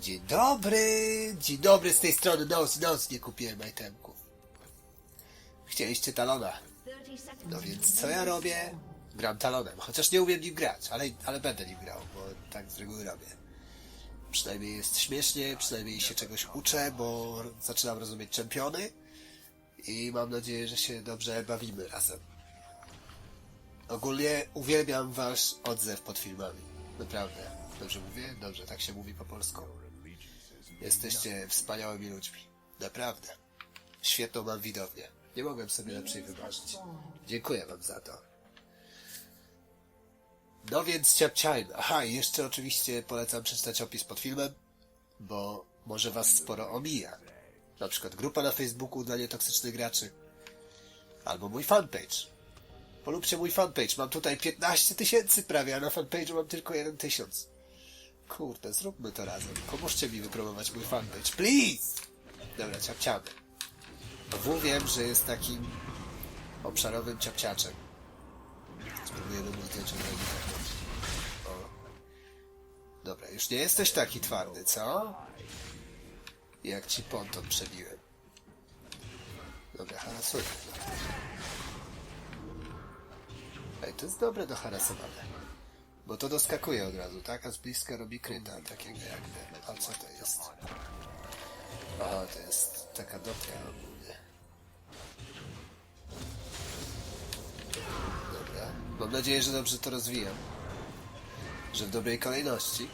Dzień dobry, dzień dobry z tej strony Nos, Nos, nie kupiłem itemków. Chcieliście talona. No więc co ja robię? Gram talonem, chociaż nie umiem nim grać, ale, ale będę nim grał, bo tak z reguły robię. Przynajmniej jest śmiesznie, przynajmniej się czegoś uczę, bo zaczynam rozumieć czempiony i mam nadzieję, że się dobrze bawimy razem. Ogólnie uwielbiam wasz odzew pod filmami. Naprawdę. Dobrze mówię? Dobrze, tak się mówi po polsku. Jesteście wspaniałymi ludźmi. Naprawdę. Świetną mam widownię. Nie mogłem sobie lepszej wymarzyć. Dziękuję wam za to. No więc ciapciajmy. Aha, i jeszcze oczywiście polecam przeczytać opis pod filmem, bo może was sporo omija. Na przykład grupa na Facebooku dla nietoksycznych graczy. Albo mój fanpage. Polubcie mój fanpage. Mam tutaj 15 tysięcy prawie, a na fanpage'u mam tylko 1 tysiąc. Kurde, zróbmy to razem. Pomóżcie mi wypromować mój fanpage. Please! Dobra, ciapciamy. W wiem, że jest takim obszarowym ciapciaczem. Spróbujemy mu zdjąć ograniczenie. O. Dobra, już nie jesteś taki twardy, co? Jak ci ponton przebiłem. Dobra, harasuję. Ej, to jest dobre do harasowania. Bo to doskakuje od razu, tak? A z bliska robi kryta, takiego jakby. A co to jest? Aha, to jest taka dotka ogólnie. Dobra. Mam nadzieję, że dobrze to rozwijam. Że w dobrej kolejności.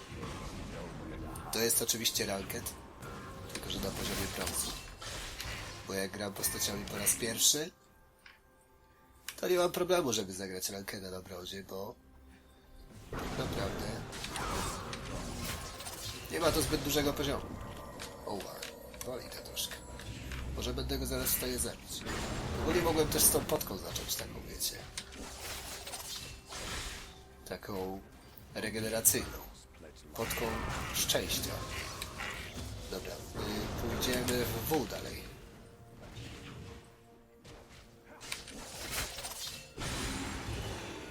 To jest oczywiście ranket. Tylko, że na poziomie brązu. Bo jak gram postaciami po raz pierwszy, to nie mam problemu, żeby zagrać rankeda na brązie, bo naprawdę nie ma to zbyt dużego poziomu. Oła, boli to troszkę. Może będę go zaraz w stanie zabić. Ogólnie mogłem też z tą potką zacząć, taką wiecie. Taką regeneracyjną. Potką szczęścia. Dobra, y, pójdziemy w W dalej.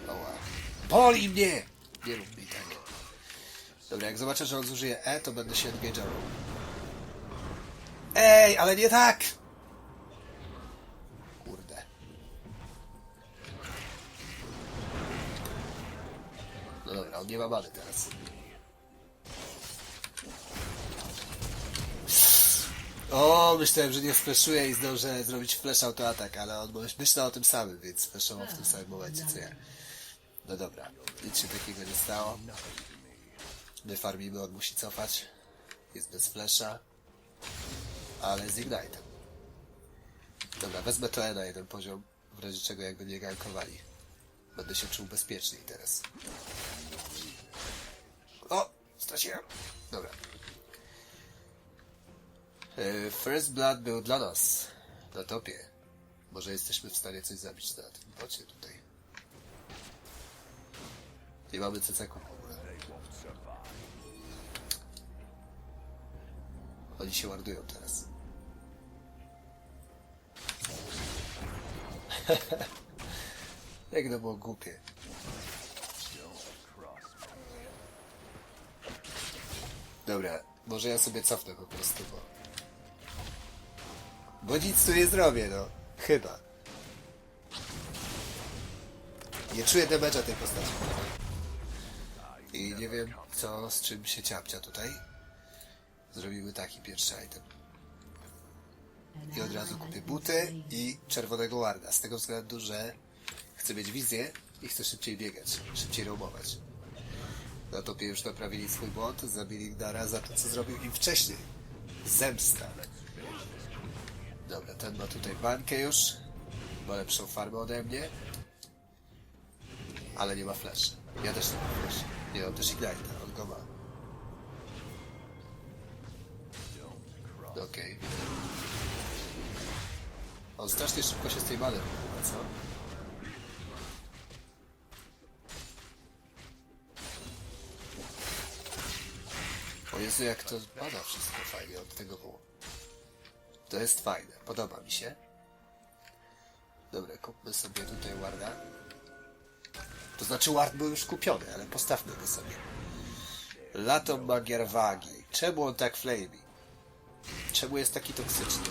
Oła. Boli mnie! Nie rób mi tak. Dobra, jak zobaczę, że on zużyje E, to będę się odwiedział. Ej, ale nie tak! Kurde. No dobra, on nie ma many teraz. O, myślałem, że nie splaszuję i zdążę zrobić flash autoatak, ale on myślał o tym samym, więc splashował w tym samym momencie, co ja. No dobra, nic się takiego nie stało. My farmimy, on musi cofać. Jest bez flesza. Ale z Ignite'em. Dobra, wezmę to E na jeden poziom, w razie czego jakby nie gankowali. Będę się czuł bezpieczniej teraz. O! Straciłem! Dobra. E, First Blood był dla nas. Na topie. Może jesteśmy w stanie coś zabić na tym bocie tutaj. CC-ku w ogóle. Oni się ładują teraz. Jak to było głupie. Dobra, może ja sobie cofnę po prostu, bo... Bo nic tu nie zrobię, no. Chyba. Nie czuję damage'a tej postaci. I nie wiem, co z czym się ciapcia tutaj. Zrobimy taki pierwszy item. I od razu kupię buty i czerwonego warda. Z tego względu, że chcę mieć wizję i chcę szybciej biegać, szybciej roamować. Na topie już naprawili swój błąd, zabili Gdara za to, co zrobił im wcześniej. Zemsta. Dobra, ten ma tutaj bańkę już. Ma lepszą farmę ode mnie. Ale nie ma flash. Ja też nie mam flash. Nie mam też Ignite'a, on go ma. Okej. On strasznie szybko się z tej many wybywa, co? O Jezu, jak to pada wszystko fajnie od tego było. To jest fajne, podoba mi się. Dobra, kupmy sobie tutaj Warda. To znaczy Ward był już kupiony, ale postawmy go sobie. Lato Magierwagi. Czemu on tak flamey? Czemu jest taki toksyczny?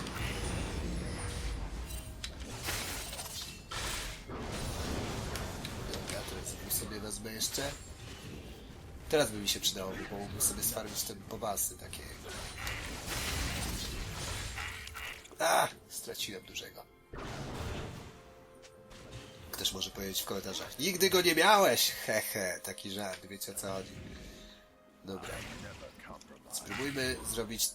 Dobra, teraz sobie wezmę jeszcze. Teraz by mi się przydało, bo mógłbym sobie sfarmić te bobasy takie. A, straciłem dużego. Ktoś może powiedzieć w komentarzach. Nigdy go nie miałeś! Hehe, taki żart, wiecie o co chodzi. Dobra. Spróbujmy zrobić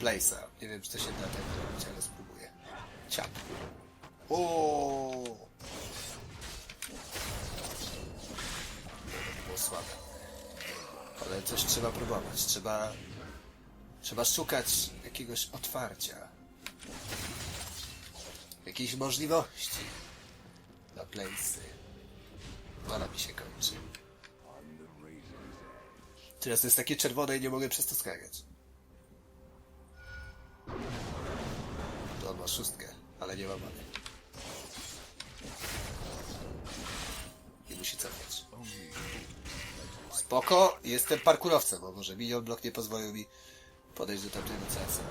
place'a. Nie wiem, czy to się da tak zrobić, ale spróbuję. Ciap. O. To było słabe. Ale coś trzeba próbować. Trzeba... Trzeba szukać jakiegoś otwarcia. Jakiejś możliwości. Place'y. Ona mi się kończy. Teraz jest takie czerwone i nie mogę przez to skakać. To on ma szóstkę, ale nie ma many. I musi cofać. Spoko, jestem parkurowcem, bo może minion blok nie pozwolił mi podejść do tamtego CS-a.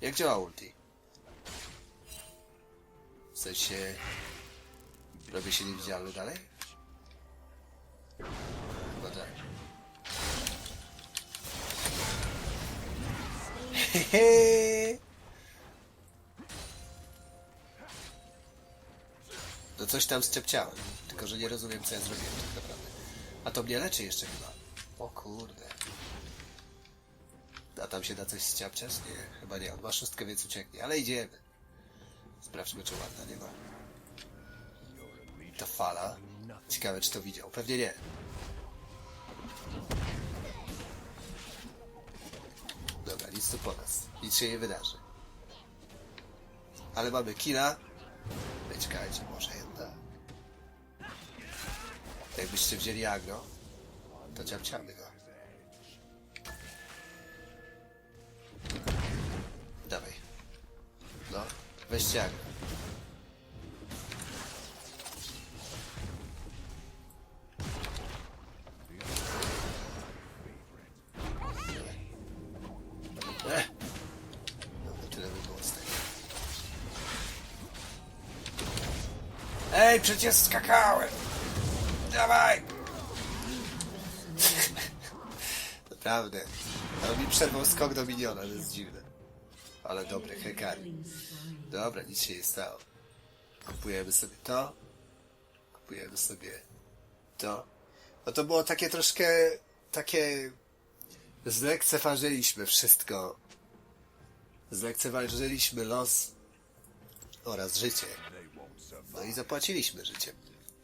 Jak działa ulti? W sensie... Robię się niewidzialny dalej? Chyba tak. Hehe. No coś tam strzepciałem, tylko że nie rozumiem co ja zrobiłem tak naprawdę. A to mnie leczy jeszcze chyba. O kurde. A tam się da coś ściapciać? Nie, chyba nie. On ma szóstkę, więc ucieknie. Ale idziemy. Sprawdźmy, czy ładna nie ma. Ta fala. Ciekawe, czy to widział. Pewnie nie. Dobra, nic tu po nas. Nic się nie wydarzy. Ale mamy killa. No i czekajcie, może jedna. Jakbyście wzięli agro, to ciapciamy go. Weźcie. Eh. Tego. Ej, przecież skakałem! Dawaj! Naprawdę. Ale mi przerwał skok do miniona, to jest dziwne. Ale dobre, hekari. Dobra, nic się nie stało. Kupujemy sobie to. Kupujemy sobie to. No to było takie troszkę, takie... Zlekceważyliśmy wszystko. Zlekceważyliśmy los oraz życie. No i zapłaciliśmy życiem.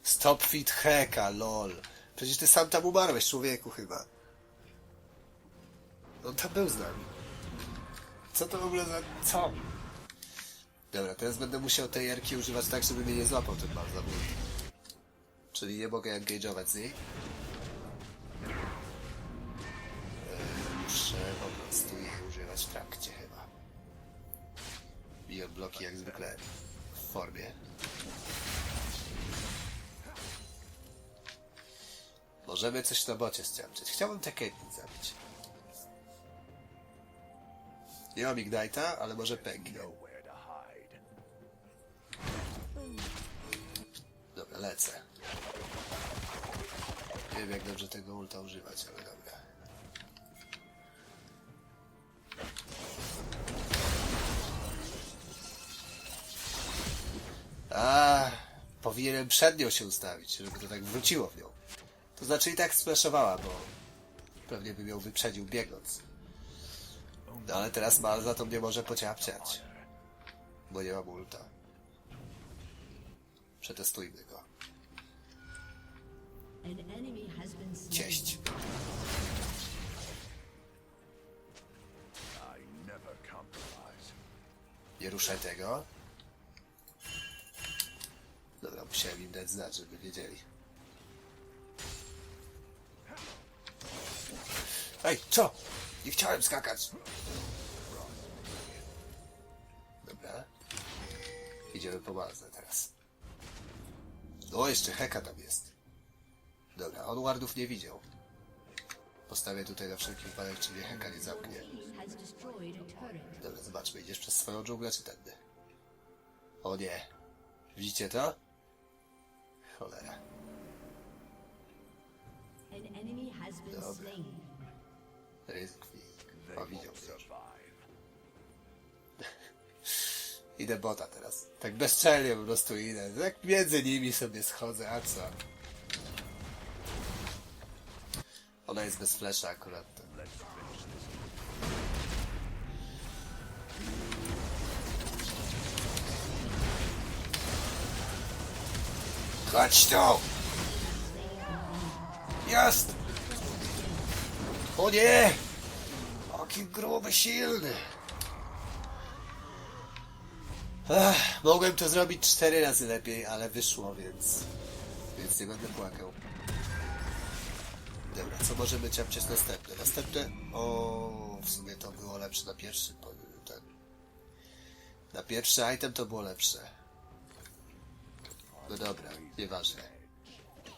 Stop fit heka, lol. Przecież ty sam tam umarłeś, człowieku, chyba. On tam był z nami. Co to w ogóle za... co? Dobra, teraz będę musiał tej jarki używać tak, żeby mnie nie złapał ten bardzo Czyli nie mogę engage'ować z niej. Eee, Muszę po prostu jej używać w trakcie chyba. I bloki jak zwykle w formie. Możemy coś na bocie ściągnąć. Chciałbym te Caitlyn zabić. Nie mam Ignite'a, ale może pęknie. Dobra, lecę. Nie wiem jak dobrze tego ulta używać, ale dobra. A, powinienem przed nią się ustawić, żeby to tak wróciło w nią. To znaczy i tak splashowała, bo pewnie bym ją wyprzedził biegnąc. No ale teraz ma za to mnie może pociapciać. Bo nie mam ulta. Przetestujmy go. Cześć. I never compromise. Nie ruszaj tego. Dobra, musiałem im dać znać, żeby wiedzieli. Ej, co? Nie chciałem skakać. Dobra. Idziemy po bazę teraz. O, jeszcze heka tam jest. Dobra, on wardów nie widział. Postawię tutaj na wszelki wypadek, czy mnie heka nie zamknie. Dobra, zobaczmy, idziesz przez swoją dżunglę, czy tędy? O nie. Widzicie to? Cholera. Dobra. Ryzyk. O, widział mnie. Idę bota teraz. Tak bezczelnie po prostu idę. Tak między nimi sobie schodzę, a co? Ona jest bez flesza akurat. Chodź tu! Jest! O nie! Jaki gruby, silny! Ech, mogłem to zrobić cztery razy lepiej, ale wyszło, więc... Więc nie będę płakał. Dobra, co możemy ciapciać następne? Następne... O, w sumie to było lepsze na pierwszy... Ten... Na pierwszy item to było lepsze. No dobra, nieważne.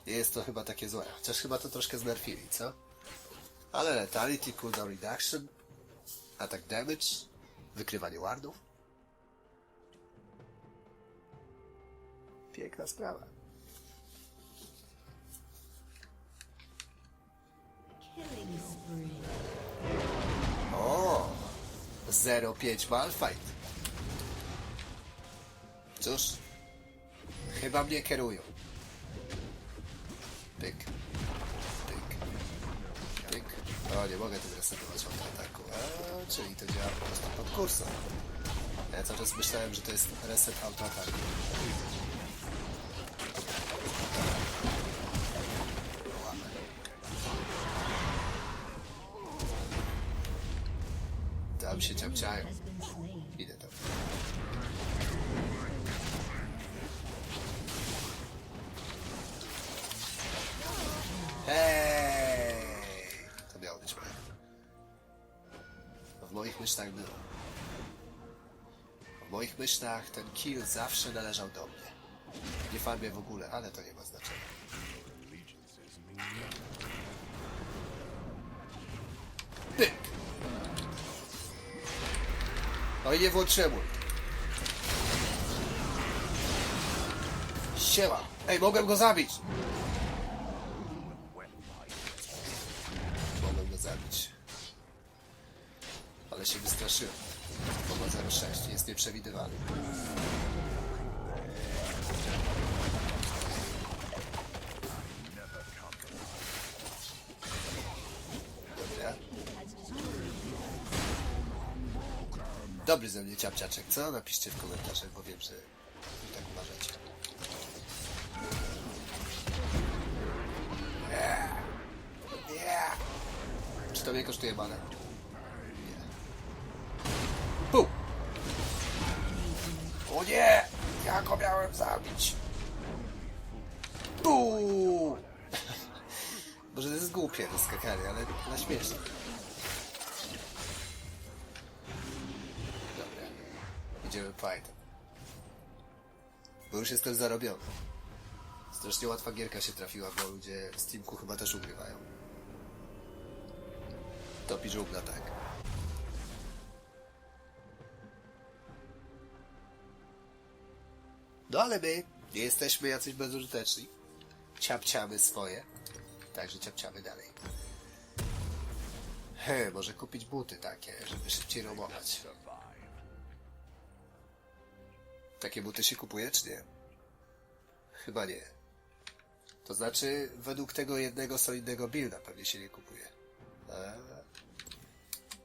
Nie jest to chyba takie złe. Chociaż chyba to troszkę znerfili, co? Ale letality, cooldown reduction, attack damage, wykrywanie wardów. Piękna sprawa. O! 0,5 malfight. Cóż, chyba mnie kierują. Pyk. Pyk. Pyk. O, nie mogę tego resetować ataku. A, czyli to działa po prostu pod kursem. Ja cały czas myślałem, że to jest reset autoataku. Się ciapciają. Idę tam. Hej! To miało być moje. W moich myślach było. W moich myślach ten kill zawsze należał do mnie. Nie farmię w ogóle, ale to nie ma znaczenia. No i nie ult. Siema. Ej, mogłem go zabić. Mogłem go zabić. Ale się wystraszyłem. Ma 06, jest nieprzewidywalny. Ciapciaczek, co? Napiszcie w komentarzach, bo wiem, że tak uważacie. Nie. Nie. Czy to mnie kosztuje manę? Nie. Pu! O nie! Ja go miałem zabić! Pu! Może to jest głupie to skakanie, ale na śmieszne. Idziemy fight. Bo już jestem zarobiony. Strasznie łatwa gierka się trafiła, bo ludzie z Teamku chyba też ugrywają. Topi żółbna, tak. No ale my nie jesteśmy jacyś bezużyteczni. Ciapciamy swoje. Także ciapciamy dalej. He, może kupić buty takie, żeby szybciej robować. Takie buty się kupuje, czy nie? Chyba nie. To znaczy, według tego jednego solidnego builda pewnie się nie kupuje.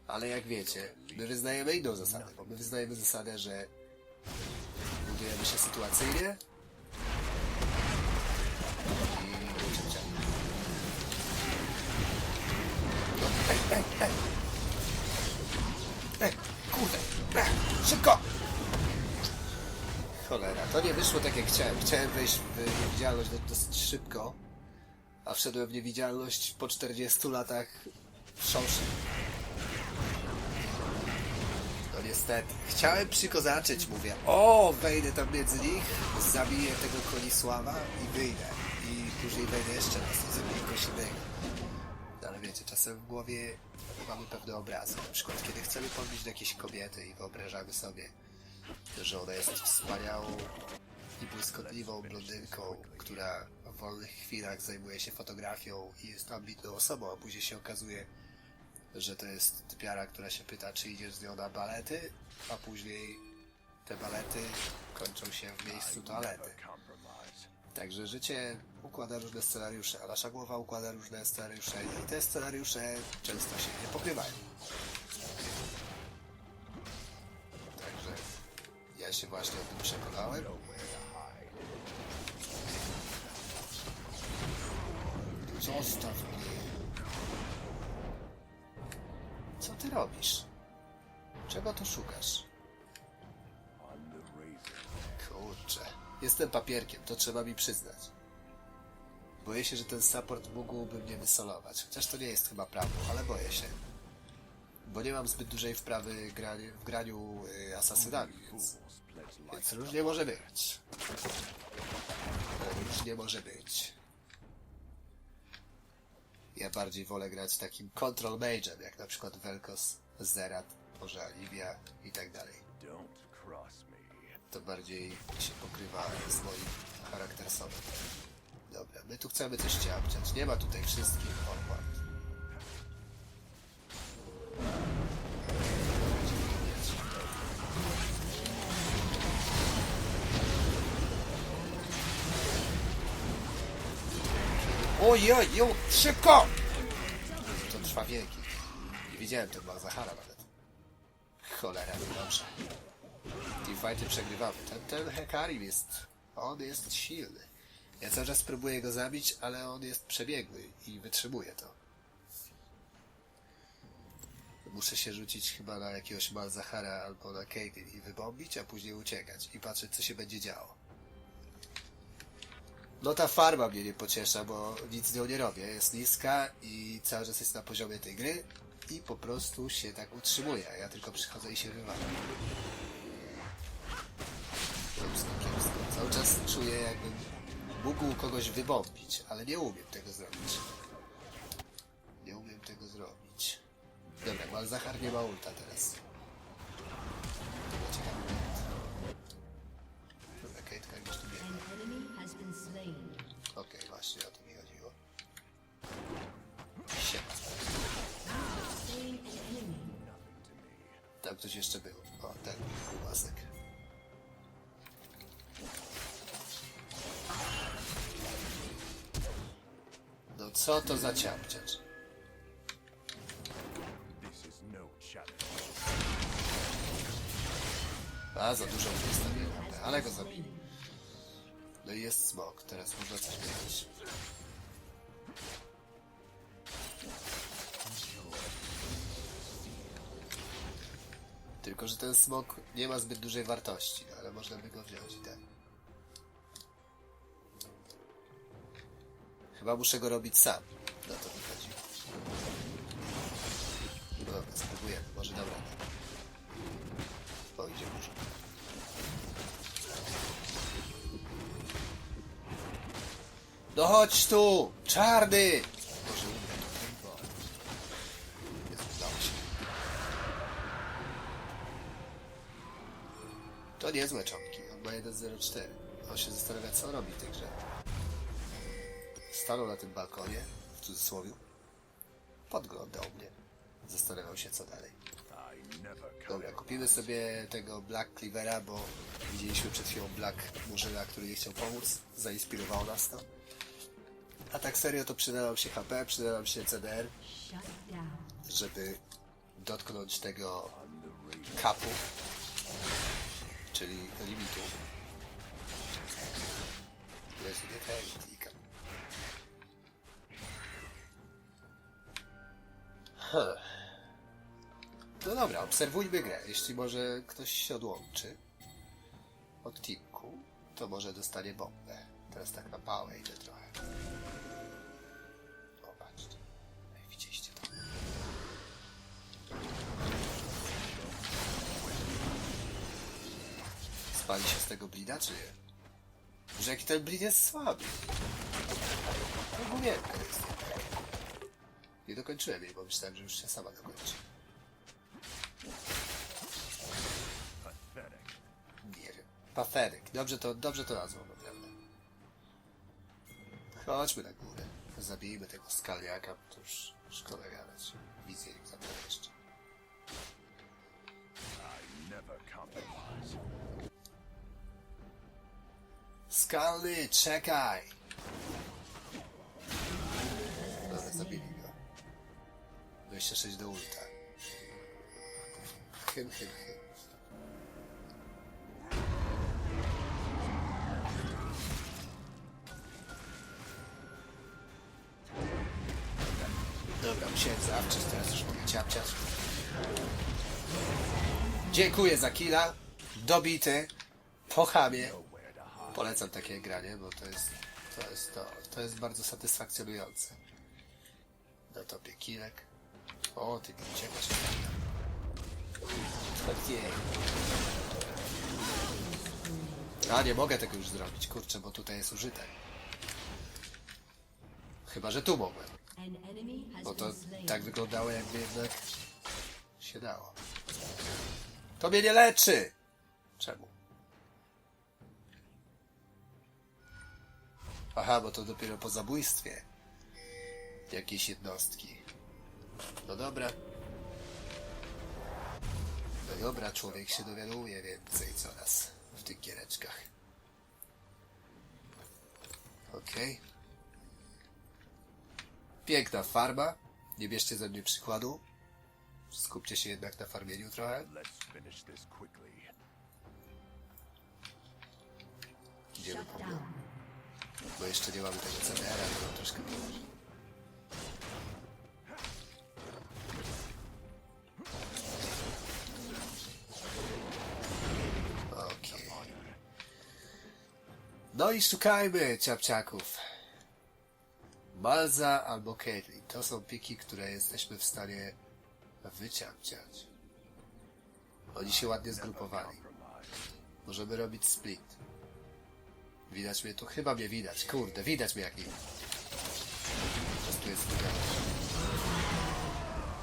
Ale jak wiecie, my wyznajemy inną zasadę, bo my wyznajemy zasadę, że budujemy się sytuacyjnie i. No, ej, ej, ej! Ej, kurde! Ej, szybko! Cholera, to nie wyszło tak jak chciałem. Chciałem wejść w niewidzialność do- dosyć szybko, a wszedłem w niewidzialność po 40 latach wstrząsem. No niestety. Chciałem przykozaczyć, mówię, o, wejdę tam między nich, zabiję tego Konisława i wyjdę. I później wejdę jeszcze raz i zrobię coś innego. No, ale wiecie, czasem w głowie mamy pewne obrazy. Na przykład, kiedy chcemy podbić do jakiejś kobiety i wyobrażamy sobie, że ona jest wspaniałą i błyskotliwą blondynką, która w wolnych chwilach zajmuje się fotografią i jest ambitną osobą, a później się okazuje, że to jest typiara, która się pyta, czy idziesz z nią na balety, a później te balety kończą się w miejscu toalety. Także życie układa różne scenariusze, a nasza głowa układa różne scenariusze i te scenariusze często się nie pokrywają. Ja się właśnie o tym przekonałem. Zostaw mnie. Co ty robisz? Czego tu szukasz? Kurczę. Jestem papierkiem, to trzeba mi przyznać. Boję się, że ten support mógłby mnie wysolować. Chociaż to nie jest chyba prawdą, ale boję się. Bo nie mam zbyt dużej wprawy grani- w graniu y, asasynami, więc, więc różnie może być. Różnie może być. Ja bardziej wolę grać takim control mage'em, jak na przykład Velkos, Zerat, może Alivia i tak dalej. To bardziej się pokrywa z moim charaktersowym. Dobra, my tu chcemy coś ciapciać. Nie ma tutaj wszystkich forward. Ojej, ją, szybko! To trwa wieki. Nie widziałem tego Zahara nawet. Cholera, dobrze. Teamfighty przegrywamy. Ten, ten Hekarim jest... On jest silny. Ja cały czas próbuję go zabić, ale on jest przebiegły i wytrzymuje to. Muszę się rzucić chyba na jakiegoś Malzahara albo na Caitlyn i wybombić, a później uciekać i patrzeć, co się będzie działo. No ta farma mnie nie pociesza, bo nic z nią nie robię. Jest niska i cały czas jest na poziomie tej gry i po prostu się tak utrzymuje, ja tylko przychodzę i się wywalam. Kiepsko, kiepsko. Cały czas czuję, jakbym mógł kogoś wybombić, ale nie umiem tego zrobić. Dobra, Malzahar nie ma ulta teraz. Moment. Dobra, Kejtka gdzieś tu slain. Okej, właśnie o to mi chodziło. Siema. Tam ktoś jeszcze był. O, ten kubasek. No co to za ciapciacz? A, za dużo już wystawiłem, ale go zabiję. No i jest smok, teraz można coś powiedzieć. Tylko, że ten smok nie ma zbyt dużej wartości, no, ale można by go wziąć i tak. Chyba muszę go robić sam. Na to wychodzi. No dobra, spróbujemy, może dobra. O, idzie dużo. No chodź tu! Czarny! Może umrę tutaj, bo... Jezu, udało się. To niezłe czopki. On ma 1.04. On się zastanawia, co robi w tej grze. Stanął na tym balkonie, w cudzysłowie. Podglądał mnie. Zastanawiał się, co dalej. I never. Dobra, kupimy sobie tego Black Cleavera, bo widzieliśmy przed chwilą Black Murzyna, który nie chciał pomóc. Zainspirowało nas to. A tak serio to przyda się HP, przyda się CDR, żeby dotknąć tego kapu, czyli limitu. Huh. No dobra, obserwujmy grę. Jeśli może ktoś się odłączy od teamku, to może dostanie bombę. Teraz tak na pałę idę trochę. O, patrzcie. Ej, widzieliście to? Spali się z tego blida, czy nie? Że jaki ten blid jest słaby. No to jest. Nie dokończyłem jej, bo myślałem, że już się sama dokończy. Patheryk. Dobrze to, dobrze to nazwał, naprawdę. Chodźmy na górę. Zabijmy tego skalniaka, bo to już szkoda gadać. Wizję im zabiorę jeszcze. Skalny, czekaj! Dobra, zabili go. 26 do ulta. Hym, hym, hym. Dziękuję za killa. Dobity. Po chamie. Polecam takie granie, bo to jest to, jest to, to jest bardzo satysfakcjonujące. Na topie kilek. O, ty uciekasz. Okej. A, nie mogę tego już zrobić, kurczę, bo tutaj jest użytek. Chyba, że tu mogłem. Bo to tak wyglądało, jakby jednak się dało. To mnie nie leczy! Czemu? Aha, bo to dopiero po zabójstwie jakiejś jednostki. No dobra. No dobra, człowiek się dowiaduje więcej coraz w tych giereczkach. Okej. Piękna farma. Nie bierzcie ze mnie przykładu. Skupcie się jednak na farmieniu trochę. Let's finish this quickly. Idziemy po down. Bo jeszcze nie mamy tego CDR-a, to nam troszkę pomoże. Okej. No i szukajmy ciapciaków. Malza albo Caitlyn. To są piki, które jesteśmy w stanie wyciapciać. Oni się ładnie zgrupowali. Możemy robić split. Widać mnie tu? Chyba mnie widać. Kurde, widać mnie jak nie. Po jest.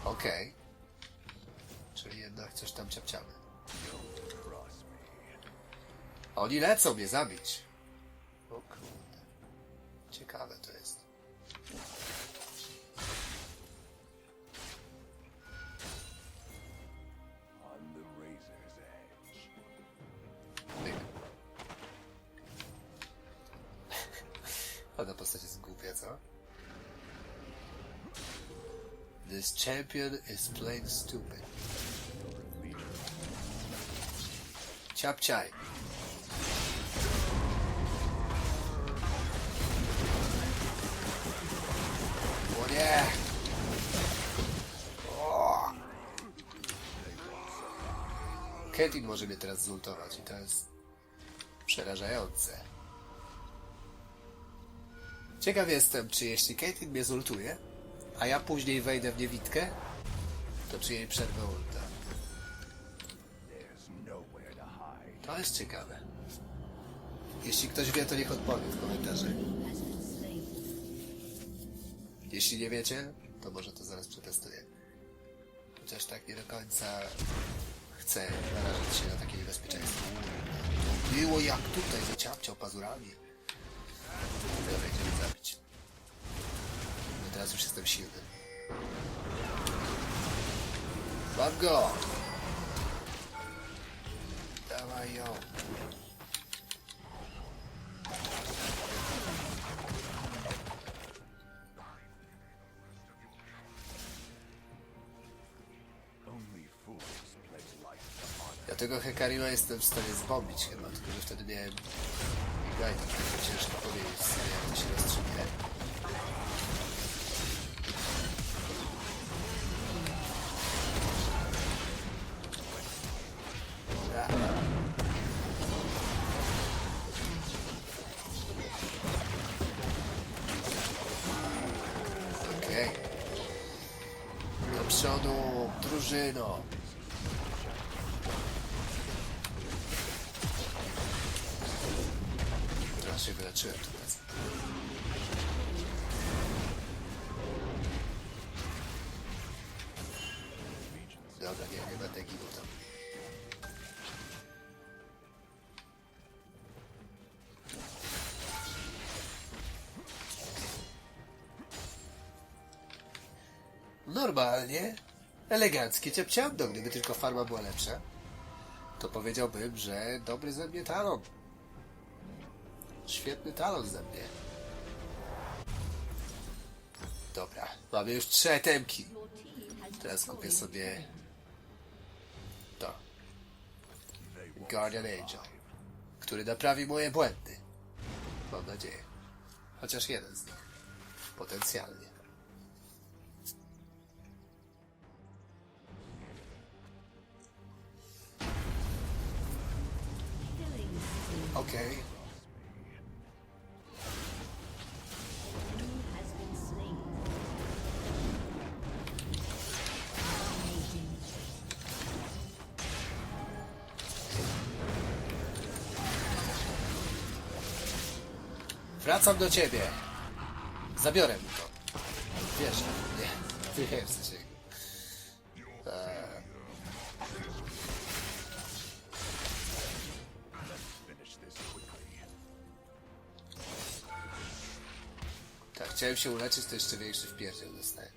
Okej. Czyli jednak coś tam ciapciamy. Oni lecą mnie zabić. O kurde. Ciekawe to jest. This champion is plain stupid. Ciapciaj. O nie! O! Ketin może mnie teraz zultować i to jest przerażające. Ciekaw jestem, czy jeśli Caitlyn mnie zultuje, a ja później wejdę w niewidkę, to czy jej przerwę ulta. To jest ciekawe. Jeśli ktoś wie, to niech odpowie w slain. Jeśli nie wiecie, to może to zaraz przetestuję. Chociaż tak nie do końca chcę narażać się na takie niebezpieczeństwo. Było jak tutaj zaciapciał pazurami. Teraz już jestem silny. Mam go! Dawaj ją. Ja tego Hekarima jestem w stanie zbombić chyba, tylko że wtedy miałem tak ciężko powiedzieć jak to się rozstrzygnie. Dobra, nie, nie będę ginął tam. Normalnie, eleganckie ciapciando, gdyby tylko farma była lepsza, to powiedziałbym, że dobry ze mnie talon. Świetny talon ze mnie. Dobra, mamy już trzy has Teraz kupię sobie Guardian Angel, który naprawi moje błędy. Mam nadzieję. Chociaż jeden z nich. Potencjalnie. Okej. Enemy Wracam do ciebie. Zabiorę mi to. Wiesz, nie. Nie co się... Eee. Tak, chciałem się uleczyć, to jeszcze większy wpierdziel dostałem.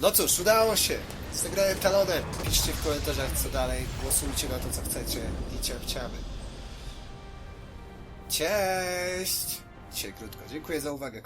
No cóż, udało się! Zagrałem talonem. Piszcie w komentarzach co dalej, głosujcie na to co chcecie i ciapciamy. Cześć! Dzisiaj krótko. Dziękuję za uwagę.